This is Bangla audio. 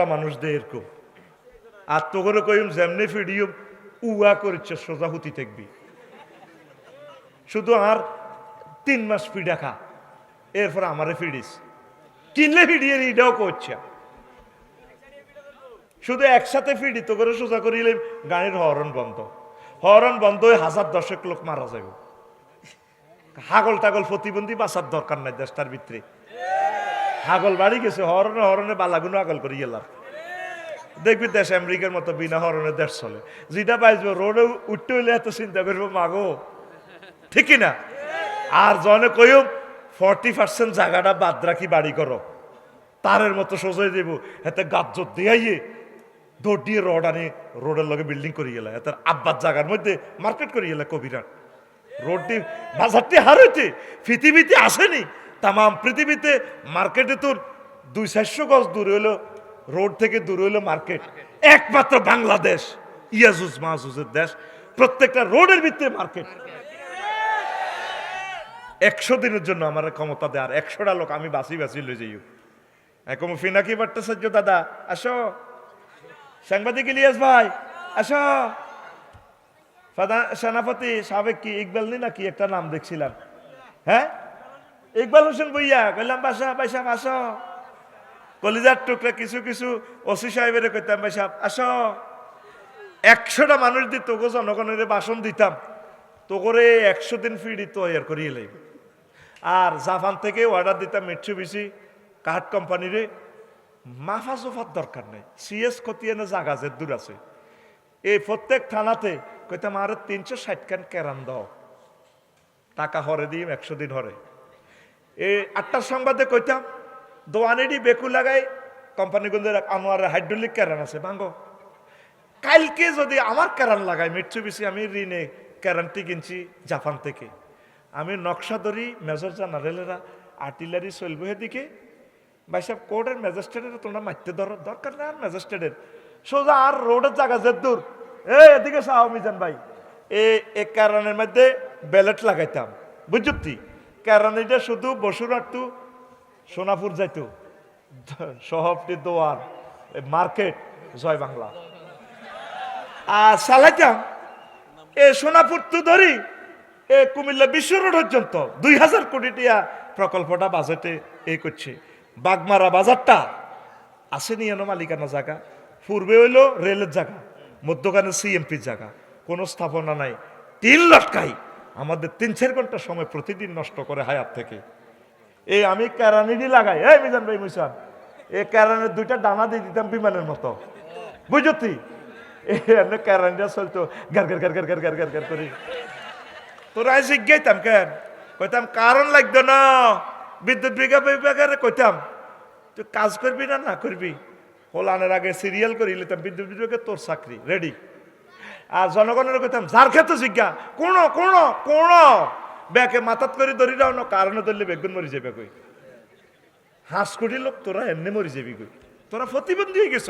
একশোটা মানুষ দেয় এরকম আর তো করে কইম, যেমনি ফিডিও উয়া করেছে সোজা হুতি থাকবি। শুধু আর তিন মাস ফিডা খা, এরপর আমারে ফিডিস কিনলে ফিডিয়ে এটাও করছে শুধু একসাথে ফিডি তো করে সোজা করিলে গাড়ির হরণ বন্ধ। হরণ বন্ধ হয়ে হাজার দশেক লোক মারা যাবে হাগল টাগল প্রতিবন্ধী বাঁচার দরকার নাই দেশটার ভিতরে। হাগল বাড়ি গেছে, হরনে হরনে বালাগুনো আগল করি গেলাম। দেখবি দেশ আমেরিকার মতো বিনা হরণে দেশ চলে। যেটা পাইছো, রোডে উঠতে হইলে এত চিন্তা করব, মাগো। ঠিকই না? আর জনে কইম ফর্টি পার্সেন্ট জায়গাটা বাদ রাখি, বাড়ি করো। তারের মতো সোজাই দেব। এতে গাবজত দিয়াইয়ে দৌড় দিয়ে রড আনি, রোডের লগে বিল্ডিং করি গেলা। এত আব্বার জায়গার মধ্যে মার্কেট করি গেলা কবিরাট। রোডটি, বাজারটি হারাইতে, পৃথিবীতে আসেনি। তাম পৃথিবীতে মার্কেটে তোর দুই চারশো গজ দূরে হলো রোড থেকে দূরে হলো মার্কেট। একমাত্র বাংলাদেশ, ইয়াজুজ মাহজুজের দেশ। প্রত্যেকটা রোডের ভিতরে মার্কেট। একশো দিনের জন্য আমার ক্ষমতা দেয়, আর একশোটা লোক আমি বাসি বাসি লই যাইও। এখন ফিনাকি ভট্টাচার্য দাদা? আসো। সাংবাদিক ইলিয়াস ভাই, আসো। সেনাপতি সাবেক কি, ইকবাল নি নাকি? একটা নাম দেখছিলাম। হ্যাঁ? ইকবাল হোসেন বইয়া, কইলাম, বাসা বাইসা আসো। কলিজার টুকরা কিছু কিছু ওসি সাহেবের কইতাম বাইসা আসো। একশোটা মানুষ দিত তোকে জনগণের বাসন দিতাম। তো করে একশো দিন ফিরি তৈয়ার করিয়ে লাগবে আর জাপান থেকে অর্ডার দিতাম মিটসু বিসি কাঠ কোম্পানিরে। মাফা জোফার দরকার নেই। সিএস খতিয়ানে জাগা যে দূর আছে। এই প্রত্যেক থানাতে কইতাম, আর তিনশো ষাট খান কেরান দাও। টাকা হরে দিই একশো দিন হরে। এই আটটার সংবাদে কইতাম দোয়ানেডি বেকু লাগাই কোম্পানিগঞ্জের আমার হাইড্রোলিক ক্যারান আছে, ভাঙ্গো। কালকে যদি আমার ক্যারান লাগাই মিটসুবিসি আমি ঋণে ক্যারানটি কিনছি জাপান থেকে। আমি নকশা ধরি মেজর জেনারেলেরা আর্টিলারি চলবো এদিকে ভাই সাহেব, কোর্টের ম্যাজিস্ট্রেটের তোমরা মারতে ধরো, দরকার আর ম্যাজিস্ট্রেটের সোজা আর রোডের জায়গা যে দূর। এ, এদিকে সাহা মিজান ভাই। এক কারণের মধ্যে ব্যালেট লাগাইতাম। বুঝছি কারণটা শুধু বসুর আটটু, সোনাপুর যাইতো। সহপটি দোয়ার মার্কেট, জয় বাংলা। আর চালাইতাম এ সোনাপুর তো ধরি, এ কুমিল্লা বিশ্ব রোড পর্যন্ত দুই হাজার কোটি টিয়া প্রকল্পটা, বাজেটে এ করছে। বাগমারা বাজারটা আসেনি এনো মালিকানা জায়গা। পূর্বে হইল রেলের জায়গা, মধ্যখানে সিএমপির জায়গা। কোনো স্থাপনা নাই। তিন লটকাই। আমাদের তিন চার ঘণ্টা সময় প্রতিদিন নষ্ট করে হায়াত থেকে। এই আমি ক্যারানিডি লাগাই। এই মিজান ভাই মুসান এই ক্যারানের দুইটা ডানা দিয়ে দিতাম বিমানের মতো। বুঝতি এমনি ক্যারানিটা চলতো গার গার গার গার গার গার গার গার করি। তোরা গেতাম কেন? কইতাম, কারণ লাগতো না। বিদ্যুৎ বিভাগ বিভাগের কইতাম, তুই কাজ করবি না না করবি? হোলানের আগে সিরিয়াল করি লিতাম বিদ্যুৎ বিভাগে তোর চাকরি রেডি আর জনগণের কইতাম যার ক্ষেত্রে জিজ্ঞা, কোন কোন কোন? ব্যাকে মাথাত করে ধরি রাও না কারণে ধরলে বেগুন মরি যাবে কই হাঁস কোটি লোক তোরা এমনি মরি যাবি কই তোরা প্রতিবন্ধী হয়ে গেছ।